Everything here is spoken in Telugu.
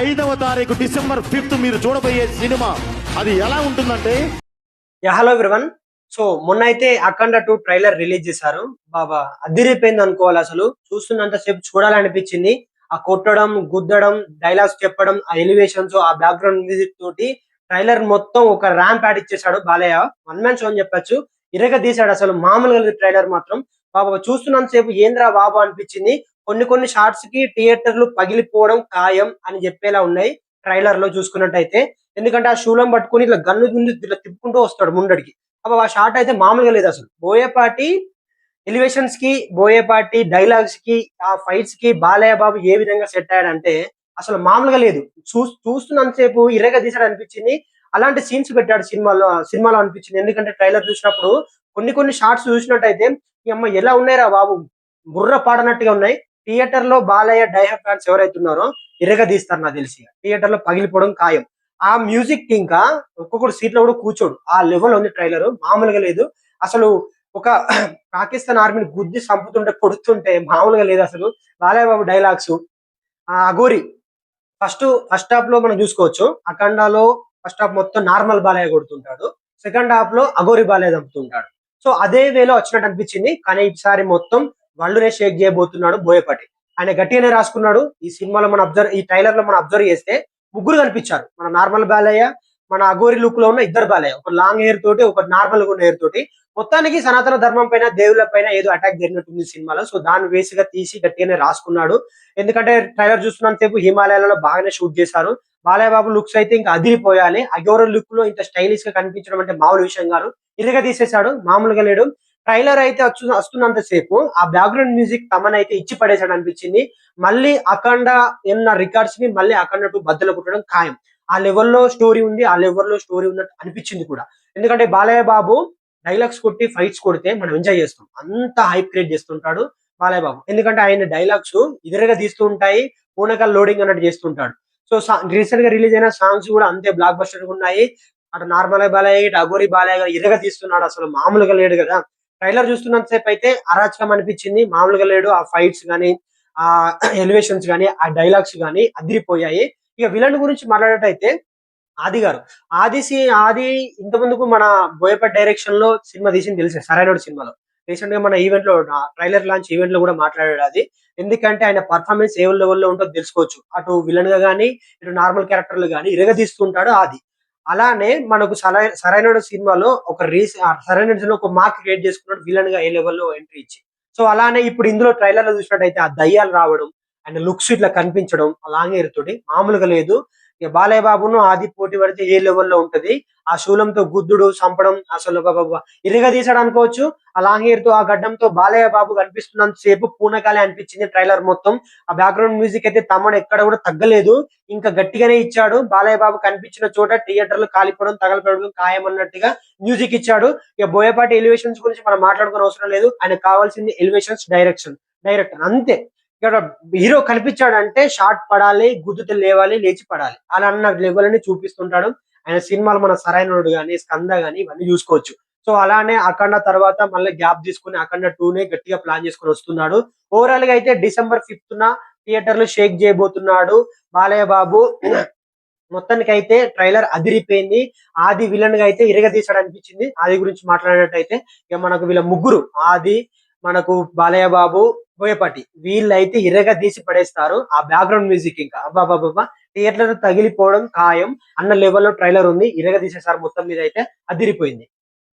ఐదవ తారీఖు డిసెంబర్ ఫిఫ్త్ మీరు చూడబోయే సినిమా. అది ఎలా ఉంటుందంటే? Yeah hello everyone. సో మొన్న అయితే అఖండ టూ ట్రైలర్ రిలీజ్ చేశారు. బాబా అదిరిపోయింది అనుకోవాలి అసలు. చూస్తున్నంత సేపు చూడాలనిపించింది. ఆ కొట్టడం గుద్దడం డైలాగ్స్ చెప్పడం ఆ ఎలివేషన్స్ ఆ బ్యాక్గ్రౌండ్ మ్యూజిక్ తోటి ట్రైలర్ మొత్తం ఒక ర్యాంప్ యాడ్ ఇచ్చేసాడు బాలయ్య. వన్ మ్యాన్ షో అని చెప్పొచ్చు. ఇరగ తీసాడు అసలు. మామూలుగా ట్రైలర్ మాత్రం. బాబా చూస్తున్నంత సేపు ఏంద్రా బాబా అనిపించింది. కొన్ని కొన్ని షార్ట్స్కి థియేటర్లు పగిలిపోవడం ఖాయం అని చెప్పేలా ఉన్నాయి ట్రైలర్లో చూసుకున్నట్టయితే. ఎందుకంటే ఆ శూలం పట్టుకుని ఇట్లా గన్ను ముందు ఇట్లా తిప్పుకుంటూ వస్తాడు ముందడికి. అప్పుడు ఆ షార్ట్ అయితే మామూలుగా లేదు అసలు. బోయేపాటి ఎలివేషన్స్కి బోయేపాటి డైలాగ్స్కి ఆ ఫైట్స్కి బాలయ్య బాబు ఏ విధంగా సెట్ అయ్యాడంటే అసలు మామూలుగా లేదు. చూ చూస్తున్నంతసేపు ఇరగా తీసాడు అనిపించింది. అలాంటి సీన్స్ పెట్టాడు సినిమాలో సినిమాలో అనిపించింది. ఎందుకంటే ట్రైలర్ చూసినప్పుడు కొన్ని కొన్ని షార్ట్స్ చూసినట్టయితే ఈ అమ్మ ఎలా ఉన్నాయిరా బాబు? బుర్ర పాడనట్టుగా ఉన్నాయి. థియేటర్లో బాలయ్య డైహర్ ఫ్యాన్స్ ఎవరైతే ఉన్నారో ఇరగ తీస్తారు నాకు తెలిసి. థియేటర్లో పగిలిపోవడం ఖాయం. ఆ మ్యూజిక్ ఇంకా ఒక్కొక్కడు సీట్లో కూడా కూర్చోడు. ఆ లెవెల్ ఉంది ట్రైలర్. మామూలుగా లేదు. అసలు ఒక పాకిస్తాన్ ఆర్మీని గుద్ది చంపుతుంటే కొడుతుంటే మామూలుగా లేదు అసలు. బాలయ్య బాబు డైలాగ్స్. ఆ అఘోరి. ఫస్ట్ ఫస్ట్ హాఫ్లో మనం చూసుకోవచ్చు. అఖండాలో ఫస్ట్ హాఫ్ మొత్తం నార్మల్ బాలయ్య కొడుతుంటాడు. సెకండ్ హాఫ్లో అఘోరి బాలయ్య చంపుతుంటాడు. సో అదే వేలో వచ్చినట్టు అనిపించింది. కానీ ఈసారి మొత్తం వరల్డ్నే షేక్ చేయబోతున్నాడు బోయపాటి. ఆయన గట్టిగానే రాసుకున్నాడు. ఈ సినిమాలో మనం అబ్జర్వ్ ఈ ట్రైలర్లో మనం అబ్జర్వ్ చేస్తే ముగ్గురు కనిపించారు. మన నార్మల్ బాలయ్య మన అగోరి లుక్లో ఉన్న ఇద్దరు బాలయ్య. ఒక లాంగ్ హెయిర్ తోటి ఒక నార్మల్గా ఉన్న హెయిర్ తోటి. మొత్తానికి సనాతన ధర్మం పైన దేవుళ్ళ పైన ఏదో అటాక్ జరిగినట్టుంది సినిమాలో. సో దాన్ని వేసిగా తీసి గట్టిగానే రాసుకున్నాడు. ఎందుకంటే ట్రైలర్ చూస్తున్నంత సేపు హిమాలయాలలో బాగానే షూట్ చేశారు. బాలయ్య బాబు లుక్స్ అయితే ఇంకా అదిరిపోయాలి. అగోర లుక్లో ఇంత స్టైలిష్గా కనిపించడం అంటే మామూలు విషయం కాదు. ఇదిగా తీసేశాడు. మామూలుగా లేడు. ట్రైలర్ అయితే వచ్చు వస్తున్నంత సేపు ఆ బ్యాక్గ్రౌండ్ మ్యూజిక్ తమనైతే ఇచ్చి పడేసాడు అనిపించింది. మళ్ళీ అఖండ ఉన్న రికార్డ్స్ని మళ్ళీ అఖండ టూ బద్దలు కొట్టడం ఖాయం. ఆ లెవెల్లో స్టోరీ ఉంది ఆ లెవెల్లో స్టోరీ ఉన్నట్టు అనిపించింది కూడా. ఎందుకంటే బాలయ్య బాబు డైలాగ్స్ కొట్టి ఫైట్స్ కొడితే మనం ఎంజాయ్ చేస్తాం. అంత హైప్ క్రియేట్ చేస్తుంటాడు బాలయ్య బాబు. ఎందుకంటే ఆయన డైలాగ్స్ ఎదురుగా తీస్తూ ఉంటాయి పూనకాల లోడింగ్ అన్నట్టు చేస్తుంటాడు. సో రీసెంట్గా రిలీజ్ అయిన సాంగ్స్ కూడా అంతే బ్లాక్ బస్టర్ ఉన్నాయి. అటు నార్మల్ బాలయ్య ఇటు అగోరి బాలయ్య గారు ఇరగా తీస్తున్నాడు. అసలు మామూలుగా లేడు కదా. ట్రైలర్ చూస్తున్నంత సేపు అయితే అరాచకం అనిపించింది. మామూలుగా లేడు. ఆ ఫైట్స్ కానీ ఆ ఎలివేషన్స్ కానీ ఆ డైలాగ్స్ కానీ అదిరిపోయాయి. ఇక విలన్ గురించి మాట్లాడేటైతే ఆది గారు. ఆది సి- ఆది ఇంత ముందుకు మన బోయపట్ డైరెక్షన్లో సినిమా తీసింది తెలిసే సరైనడు సినిమాలో. రీసెంట్గా మన ఈవెంట్లో ట్రైలర్ లాంచ్ ఈవెంట్లో కూడా మాట్లాడాడు అది ఎందుకంటే ఆయన పర్ఫార్మెన్స్ ఏ లెవెల్లో ఉంటుందో తెలుసుకోవచ్చు. అటు విలన్గా కానీ ఇటు నార్మల్ క్యారెక్టర్లు కానీ ఇరగదీస్తుంటాడు ఆది. అలానే మనకు సరైన సరైన సినిమాలో ఒక రీస్ సరైన సినిమా ఒక మార్క్ క్రియేట్ చేసుకున్నాడు విలన్గా ఏ లెవెల్లో ఎంట్రీ ఇచ్చి. సో అలానే ఇప్పుడు ఇందులో ట్రైలర్లో చూసినట్టయితే ఆ దయ్యాలు రావడం అండ్ లుక్స్ ఇట్లా కనిపించడం అలాగే తోటి మామూలుగా లేదు. ఇక బాలయ్య బాబును ఆది పోటీ పడితే ఏ లెవెల్లో ఉంటది? ఆ శూలంతో గుద్దుడు చంపడం అసలు బాబా తీసాడు అనుకోవచ్చు. ఆ లాంగ్ హెయిర్తో ఆ గడ్డంతో బాలయ్య బాబు కనిపిస్తున్నంత సేపు పూనకాలే అనిపించింది ట్రైలర్ మొత్తం. ఆ బ్యాక్గ్రౌండ్ మ్యూజిక్ అయితే తమ్ముడు ఎక్కడ కూడా తగ్గలేదు. ఇంకా గట్టిగానే ఇచ్చాడు. బాలయ్య బాబు కనిపించిన చోట థియేటర్లు కాలిపోవడం తగలపడడం ఖాయం అన్నట్టుగా మ్యూజిక్ ఇచ్చాడు. ఇక బోయపాటి ఎలివేషన్స్ గురించి మనం మాట్లాడుకునే అవసరం లేదు. ఆయన కావాల్సింది ఎలివేషన్స్ డైరెక్షన్ డైరెక్టర్ అంతే. ఇక్కడ హీరో కనిపించాడంటే షార్ట్ పడాలి గుద్దుతే లేవాలి లేచి పడాలి. అలా అన్న లెవెల్ అని చూపిస్తుంటాడు. ఆయన సినిమాలు మన సరైనడు కానీ స్కంద కానీ ఇవన్నీ చూసుకోవచ్చు. సో అలానే అఖండ తర్వాత మళ్ళీ గ్యాప్ తీసుకుని అఖండ టూ నే గట్టిగా ప్లాన్ చేసుకుని వస్తున్నాడు. ఓవరాల్గా అయితే డిసెంబర్ ఫిఫ్త్ న థియేటర్లు షేక్ చేయబోతున్నాడు బాలయ్య బాబు. మొత్తానికి అయితే ట్రైలర్ అదిరిపోయింది. ఆది విలన్గా అయితే ఇరగదీశాడు అనిపించింది ఆది గురించి మాట్లాడినట్టయితే ఇక మనకు వీళ్ళ ముగ్గురు. ఆది మనకు బాలయ్య బాబు బోయపాటి వీళ్ళైతే ఇరగ తీసి పడేస్తారు. ఆ బ్యాక్గ్రౌండ్ మ్యూజిక్ ఇంకా. అబ్బాబాబా థియేటర్ తగిలిపోవడం ఖాయం. అన్న లెవెల్లో ట్రైలర్ ఉంది. ఇరగ తీసేసారు మొత్తం మీద అయితే అదిరిపోయింది.